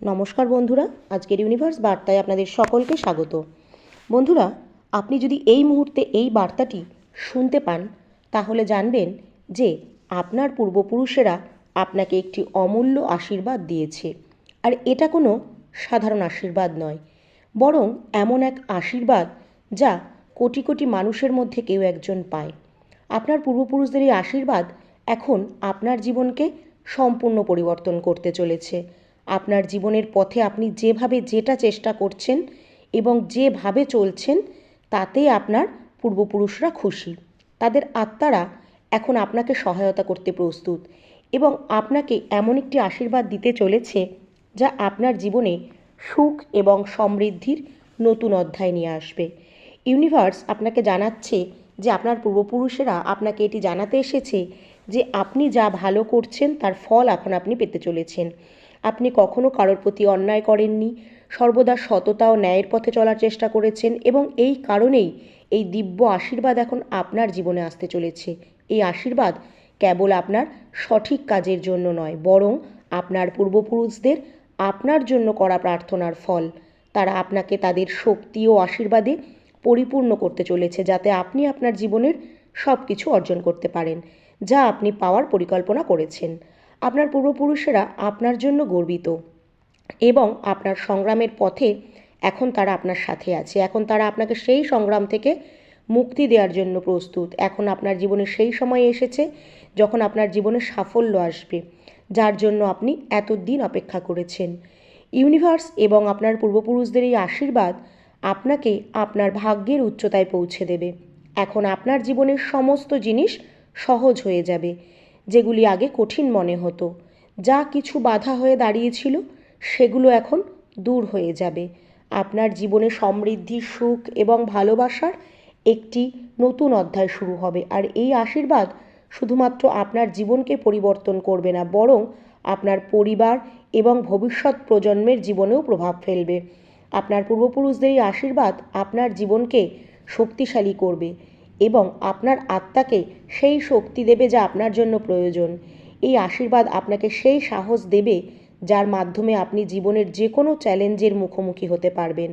নমস্কার বন্ধুরা, আজকের ইউনিভার্স বার্তায় আপনাদের সকলকে স্বাগত। বন্ধুরা, আপনি যদি এই মুহূর্তে এই বার্তাটি শুনতে পান, তাহলে জানবেন যে আপনার পূর্বপুরুষেরা আপনাকে একটি অমূল্য আশীর্বাদ দিয়েছে। আর এটা কোনো সাধারণ আশীর্বাদ নয়, বরং এমন এক আশীর্বাদ যা কোটি কোটি মানুষের মধ্যে কেউ একজন পায়। আপনার পূর্বপুরুষদের এই আশীর্বাদ এখন আপনার জীবনকে সম্পূর্ণ পরিবর্তন করতে চলেছে। আপনার জীবনের পথে আপনি যেভাবে যেটা চেষ্টা করছেন এবং যেভাবে চলছেন তাতে আপনার পূর্বপুরুষরা খুশি। তাদের আত্মারা এখন আপনাকে সহায়তা করতে প্রস্তুত এবং আপনাকে এমন একটি আশীর্বাদ দিতে চলেছে যা আপনার জীবনে সুখ এবং সমৃদ্ধির নতুন অধ্যায় নিয়ে আসবে। ইউনিভার্স আপনাকে জানাচ্ছে যে আপনার পূর্বপুরুষেরা আপনাকে এটি জানাতে এসেছে যে আপনি যা ভালো করছেন, তার ফল এখন আপনি পেতে চলেছেন। আপনি কখনো কারোর প্রতি অন্যায় করেননি, সর্বদা সততা ও ন্যায়ের পথে চলার চেষ্টা করেছেন এবং এই কারণেই এই দিব্য আশীর্বাদ এখন আপনার জীবনে আসতে চলেছে। এই আশীর্বাদ কেবল আপনার সঠিক কাজের জন্য নয়, বরং আপনার পূর্বপুরুষদের আপনার জন্য করা প্রার্থনার ফল। তারা আপনাকে তাদের শক্তি ও আশীর্বাদে পরিপূর্ণ করতে চলেছে, যাতে আপনি আপনার জীবনের সব কিছু অর্জন করতে পারেন। যা আপনি পাওয়ার পরিকল্পনা করেছেন। আপনার পূর্বপুরুষেরা আপনার জন্য গর্বিত এবং আপনার সংগ্রামের পথে এখন তারা আপনার সাথে আছে। এখন তারা আপনাকে সেই সংগ্রাম থেকে মুক্তি দেওয়ার জন্য প্রস্তুত। এখন আপনার জীবনে সেই সময় এসেছে যখন আপনার জীবনে সাফল্য আসবে, যার জন্য আপনি এতদিন অপেক্ষা করেছেন। ইউনিভার্স এবং আপনার পূর্বপুরুষদের এই আশীর্বাদ আপনাকে আপনার ভাগ্যের উচ্চতায় পৌঁছে দেবে। এখন আপনার জীবনের সমস্ত জিনিস সহজ হয়ে যাবে। যেগুলি আগে কঠিন মনে হতো। যা কিছু বাধা হয়ে দাঁড়িয়েছিল, সেগুলো এখন দূর হয়ে যাবে। আপনার জীবনে সমৃদ্ধি, সুখ এবং ভালোবাসার একটি নতুন অধ্যায় শুরু হবে। আর এই আশীর্বাদ শুধুমাত্র আপনার জীবনকে পরিবর্তন করবে না, বরং আপনার পরিবার এবং ভবিষ্যৎ প্রজন্মের জীবনেও প্রভাব ফেলবে। আপনার পূর্বপুরুষদের এই আশীর্বাদ আপনার জীবনকে শক্তিশালী করবে। এবং আপনার আত্মাকে সেই শক্তি দেবে যা আপনার জন্য প্রয়োজন। এই আশীর্বাদ আপনাকে সেই সাহস দেবে যার মাধ্যমে আপনি জীবনের যে কোনো চ্যালেঞ্জের মুখোমুখি হতে পারবেন।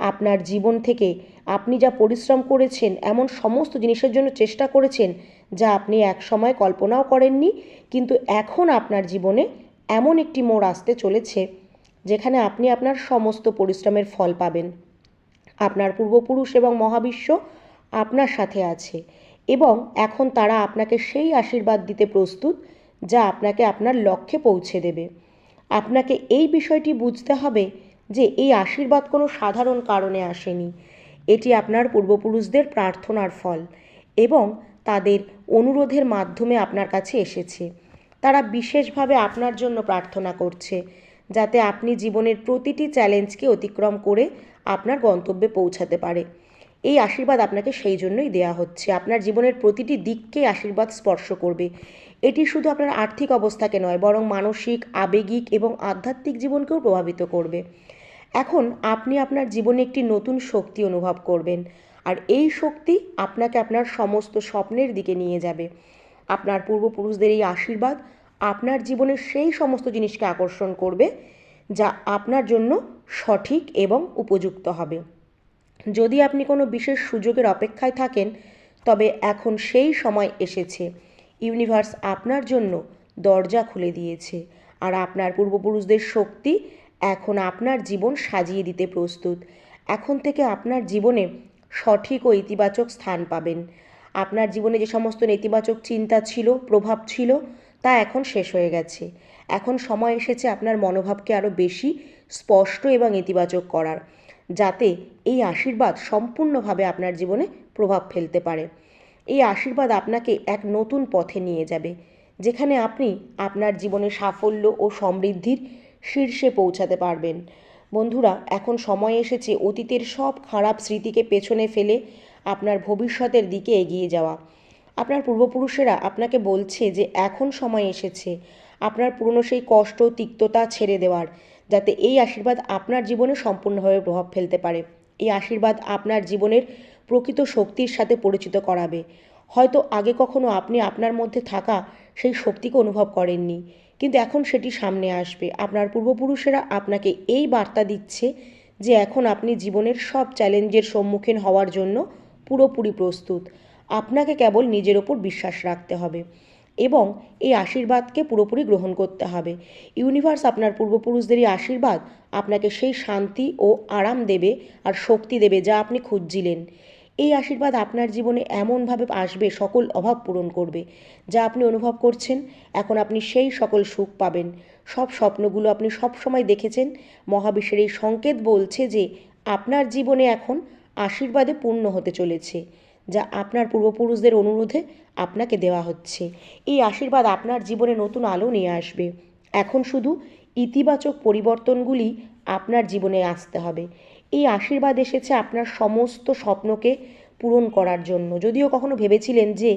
আপনার জীবন থেকে আপনি যা পরিশ্রম করেছেন, এমন সমস্ত জিনিসের জন্য চেষ্টা করেছেন যা আপনি এক সময় কল্পনাও করেননি, কিন্তু এখন আপনার জীবনে এমন একটি মোড় আসতে চলেছে যেখানে আপনি আপনার সমস্ত পরিশ্রমের ফল পাবেন। আপনার পূর্বপুরুষ এবং মহাবিশ্ব আপনার সাথে আছে এবং এখন তারা আপনাকে সেই আশীর্বাদ দিতে প্রস্তুত যা আপনাকে আপনার লক্ষ্যে পৌঁছে দেবে। আপনাকে এই বিষয়টি বুঝতে হবে যে এই আশীর্বাদ কোনো সাধারণ কারণে আসেনি। এটি আপনার পূর্বপুরুষদের প্রার্থনার ফল এবং তাদের অনুরোধের মাধ্যমে আপনার কাছে এসেছে। তারা বিশেষভাবে আপনার জন্য প্রার্থনা করছে যাতে আপনি জীবনের প্রতিটি চ্যালেঞ্জকে অতিক্রম করে আপনার গন্তব্যে পৌঁছাতে পারে। এই আশীর্বাদ আপনাকে সেই জন্যই দেয়া হচ্ছে। আপনার জীবনের প্রতিটি দিককে আশীর্বাদ স্পর্শ করবে। এটি শুধু আপনার আর্থিক অবস্থাকে নয়, বরং মানসিক, আবেগিক এবং আধ্যাত্মিক জীবনকেও প্রভাবিত করবে। এখন আপনি আপনার জীবনে একটি নতুন শক্তি অনুভব করবেন, আর এই শক্তি আপনাকে আপনার সমস্ত স্বপ্নের দিকে নিয়ে যাবে। আপনার পূর্বপুরুষদের এই আশীর্বাদ আপনার জীবনের সেই সমস্ত জিনিসকে আকর্ষণ করবে, যা আপনার জন্য সঠিক এবং উপযুক্ত হবে। যদি আপনি কোনো বিশেষ সুযোগের অপেক্ষায় থাকেন, তবে এখন সেই সময় এসেছে। ইউনিভার্স আপনার জন্য দরজা খুলে দিয়েছে, আর আপনার পূর্বপুরুষদের শক্তি এখন আপনার জীবন সাজিয়ে দিতে প্রস্তুত। এখন থেকে আপনার জীবনে সঠিক ও ইতিবাচক স্থান পাবেন। আপনার জীবনে যে সমস্ত নেতিবাচক চিন্তা ছিল, প্রভাব ছিল, তা এখন শেষ হয়ে গেছে। এখন সময় এসেছে আপনার মনোভাবকে আরও বেশি স্পষ্ট এবং ইতিবাচক করার। যাতে এই আশীর্বাদ সম্পূর্ণভাবে আপনার জীবনে প্রভাব ফেলতে পারে। এই আশীর্বাদ আপনাকে এক নতুন পথে নিয়ে যাবে, যেখানে আপনি আপনার জীবনে সাফল্য ও সমৃদ্ধির শীর্ষে পৌঁছাতে পারবেন। বন্ধুরা, এখন সময় এসেছে অতীতের সব খারাপ স্মৃতিকে পেছনে ফেলে আপনার ভবিষ্যতের দিকে এগিয়ে যাওয়া। আপনার পূর্বপুরুষেরা আপনাকে বলছে যে, এখন সময় এসেছে। আপনার পুরনো সেই কষ্ট, তিক্ততা ছেড়ে দেওয়ার। যাতে এই আশীর্বাদ আপনার জীবনে সম্পূর্ণভাবে প্রভাব ফেলতে পারে। এই আশীর্বাদ আপনার জীবনের প্রকৃত শক্তির সাথে পরিচিত করাবে। হয়তো আগে কখনো আপনি আপনার মধ্যে থাকা সেই শক্তিকে অনুভব করেননি, কিন্তু এখন সেটি সামনে আসবে। আপনার পূর্বপুরুষেরা আপনাকে এই বার্তা দিচ্ছে যে এখন আপনি জীবনের সব চ্যালেঞ্জের সম্মুখীন হওয়ার জন্য পুরোপুরি প্রস্তুত। আপনাকে কেবল নিজের ওপর বিশ্বাস রাখতে হবে। এবং এই আশীর্বাদকে পুরোপুরি গ্রহণ করতে হবে। ইউনিভার্স আপনার পূর্বপুরুষদেরই আশীর্বাদ আপনাকে সেই শান্তি ও আরাম দেবে আর শক্তি দেবে যা আপনি খুঁজছিলেন। এই আশীর্বাদ আপনার জীবনে এমনভাবে আসবে, সকল অভাব পূরণ করবে, যা আপনি অনুভব করছেন। এখন আপনি সেই সকল সুখ পাবেন। সব স্বপ্নগুলো আপনি সব সময় দেখেছেন। মহাবিশ্বের এই সংকেত বলছে যে, আপনার জীবনে এখন আশীর্বাদে পূর্ণ হতে চলেছে। যা আপনার পূর্বপুরুষদের অনুরোধে আপনাকে দেওয়া হচ্ছে। এই আশীর্বাদ আপনার জীবনে নতুন আলো নিয়ে আসবে। এখন শুধু ইতিবাচক পরিবর্তনগুলি আপনার জীবনে আসতে হবে। এই আশীর্বাদ এসেছে আপনার সমস্ত স্বপ্নকে পূরণ করার জন্য। যদিও কখনো ভেবেছিলেন যে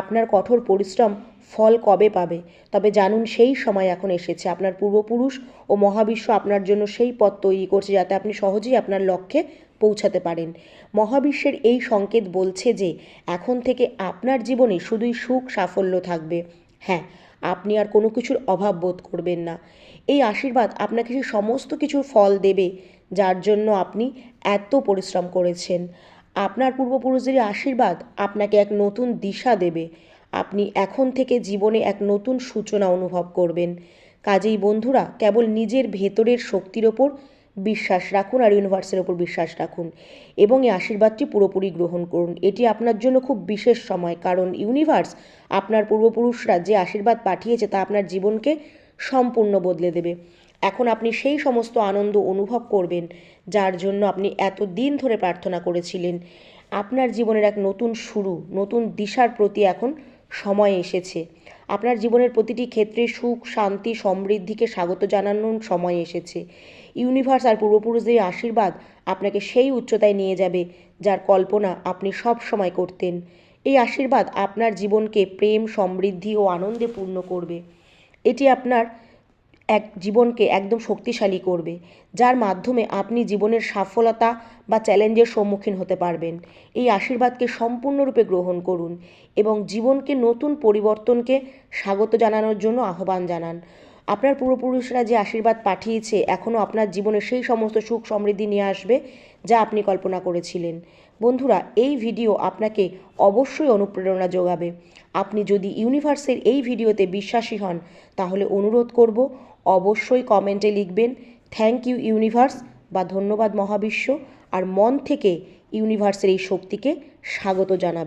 আপনার কঠোর পরিশ্রম ফল কবে পাবে, তবে জানুন সেই সময় এখন এসেছে। আপনার পূর্বপুরুষ ও মহাবিশ্ব আপনার জন্য সেই পথ তৈরি করছে যাতে আপনি সহজেই আপনার লক্ষ্যে পৌঁছাতে পারেন। মহাবিশ্বের এই সংকেত বলছে যে এখন থেকে আপনার জীবনে শুধুই সুখ, সাফল্য থাকবে। হ্যাঁ আপনি আর কোনো কিছুর অভাব বোধ করবেন না। এই আশীর্বাদ আপনাকে সেই সমস্ত কিছুর ফল দেবে, যার জন্য আপনি এত পরিশ্রম করেছেন। আপনার পূর্বপুরুষদের আশীর্বাদ আপনাকে এক নতুন দিশা দেবে। আপনি এখন থেকে জীবনে এক নতুন সূচনা অনুভব করবেন। কাজেই বন্ধুরা, কেবল নিজের ভেতরের শক্তির ওপর বিশ্বাস রাখুন আর ইউনিভার্সের ওপর বিশ্বাস রাখুন এবং এই আশীর্বাদটি পুরোপুরি গ্রহণ করুন। এটি আপনার জন্য খুব বিশেষ সময় কারণ ইউনিভার্স আপনার পূর্বপুরুষরা যে আশীর্বাদ পাঠিয়েছে তা আপনার জীবনকে সম্পূর্ণ বদলে দেবে। এখন আপনি সেই সমস্ত আনন্দ অনুভব করবেন, যার জন্য আপনি এত দিন ধরে প্রার্থনা করেছিলেন। আপনার জীবনের এক নতুন শুরু, নতুন দিশার প্রতি এখন সময় এসেছে। আপনার জীবনের প্রতিটি ক্ষেত্রে সুখ, শান্তি, সমৃদ্ধিকে স্বাগত জানানোর সময় এসেছে। ইউনিভার্স আর পূর্বপুরুষদের আশীর্বাদ আপনাকে সেই উচ্চতায় নিয়ে যাবে, যার কল্পনা আপনি সব সময় করতেন। এই আশীর্বাদ আপনার জীবনকে প্রেম, সমৃদ্ধি ও আনন্দে পূর্ণ করবে। এটি আপনার এক জীবনকে একদম শক্তিশালী করবে, যার মাধ্যমে আপনি জীবনের সফলতা বা চ্যালেঞ্জের সম্মুখীন হতে পারবেন। এই আশীর্বাদকে সম্পূর্ণরূপে গ্রহণ করুন এবং জীবনকে নতুন পরিবর্তনকে স্বাগত জানানোর জন্য আহ্বান জানান। আপনার পূর্বপুরুষরা যে আশীর্বাদ পাঠিয়েছে, এখনও আপনার জীবনে সেই সমস্ত সুখ সমৃদ্ধি নিয়ে আসবে, যা আপনি কল্পনা করেছিলেন। বন্ধুরা, এই ভিডিও আপনাকে অবশ্যই অনুপ্রেরণা যোগাবে। আপনি যদি ইউনিভার্সের এই ভিডিওতে বিশ্বাসী হন, তাহলে অনুরোধ করব, অবশ্যই কমেন্টে লিখবেন, থ্যাংক ইউ ইউনিভার্স বা ধন্যবাদ মহাবিশ্ব আর মন থেকে ইউনিভার্সের এই শক্তিকে স্বাগত জানাবেন।